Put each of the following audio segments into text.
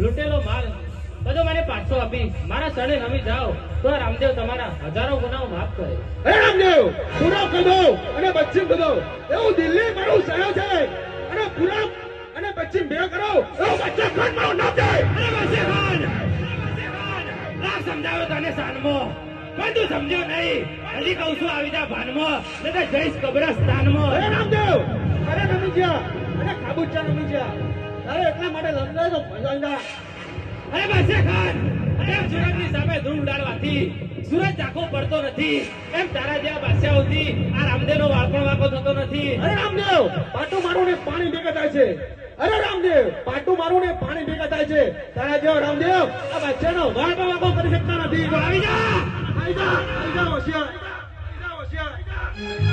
લૂંટેલો માલ. બધો મને પાછો આપી. મારા સડે નમી જાઓ. તો રામદેવ તમારા હજારો ગુનાઓ માફ કરે. હે રામદેવ પૂરો કદો અને પશ્ચિમ કદો એવું દિલ્હી મારું શહેર છે. અને પૂરો અને પશ્ચિમ બે કરો. એવું વચ્ચે ખંડ મારું નામ જાય અરે વસે ખાન ના સમજાવ્યો તને સાનમો. પણ તું સમજ્યો નહીં. હજી કહું છું આવી જા ભાનમાં. ને તો જઈશ કબ્રસ્તાનમાં. હે રામદેવ અરે નમી ગયા. અને ખાબુચા નમી ગયા. તારે એટલા માટે ભજંગા અરે વસે ખાન એમ સુરતની સામે ધૂળ ઉડાડવાથી સુરત ઝાંખો પડતો નથી. એમ તારા જેવા બાદશાહોથી આ રામદેવનો વાળપણ વાંકો થતો નથી. અરે રામદેવ, પાટું મારું ને પાણી ભેગા થાય છે. અરે રામદેવ, પાટું મારું ને પાણી ભેગા થાય છે. તારા જેવો રામદેવ આ બચ્ચાનો વાળ પણ વાંકો કરી શકતા નથી. આવી જા આવી જા આવી જા હોશિયાર આવી જા હોશિયાર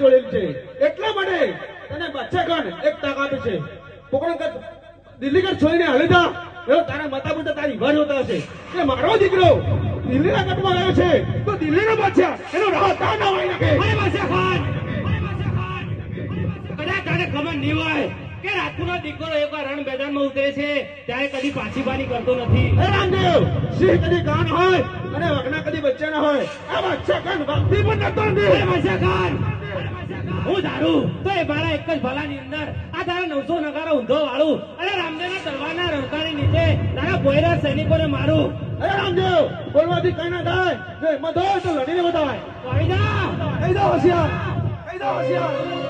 મીઠાશ છે. એટલા માટે તને બચ્ચા ગણ એક તક આપે છે. પોકળો કર દિલ્હી કર છોડીને હાલી જા એવો તારા માતા પિતા તારી વાર હોતા હશે. કે મારો દીકરો દિલ્હીના કટમાં આવ્યો છે. તો દિલ્હીનો બાદશાહ એનો રાહ તા ના વાળી નાખે. અરે બાદશાહ ખાન કદાચ તને ખબર નહીં હોય કે રાજપૂતનો દીકરો એકવાર રણ મેદાનમાં ઉતરે છે ત્યારે કદી પાછી પાની કરતો નથી. હે રામદેવ સિંહ કદી કાન હોય અને વગના કદી બચ્ચા ના હોય. આ બચ્ચા કાન ભક્તિ પણ અરે નથી. બાદશાહ ખાન હું ધારું? તો એ મારા એક જ ભલાની અંદર આ તારા નવસો નગારો ઊંધો વાળું અરે રામદેવના તલવારના રણકારી નીચે તારા પોયરા સૈનિકોને મારું. અરે રામદેવ બોલવાથી કઈ ના થાય. જો હોય તો લડીને બતાવાય. આવી જા કહી દો હોશિયાર. કહી દો હોશિયાર.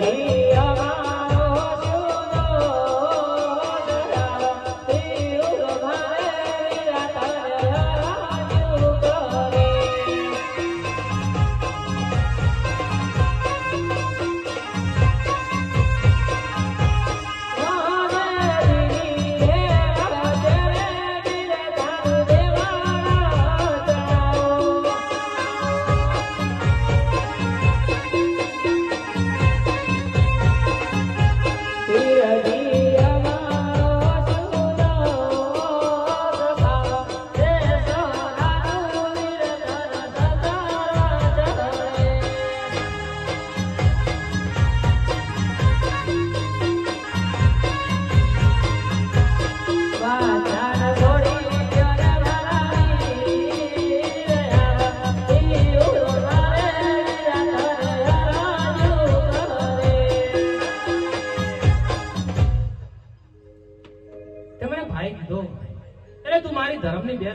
ಹೇಳಿ મારી ધર્મની બેન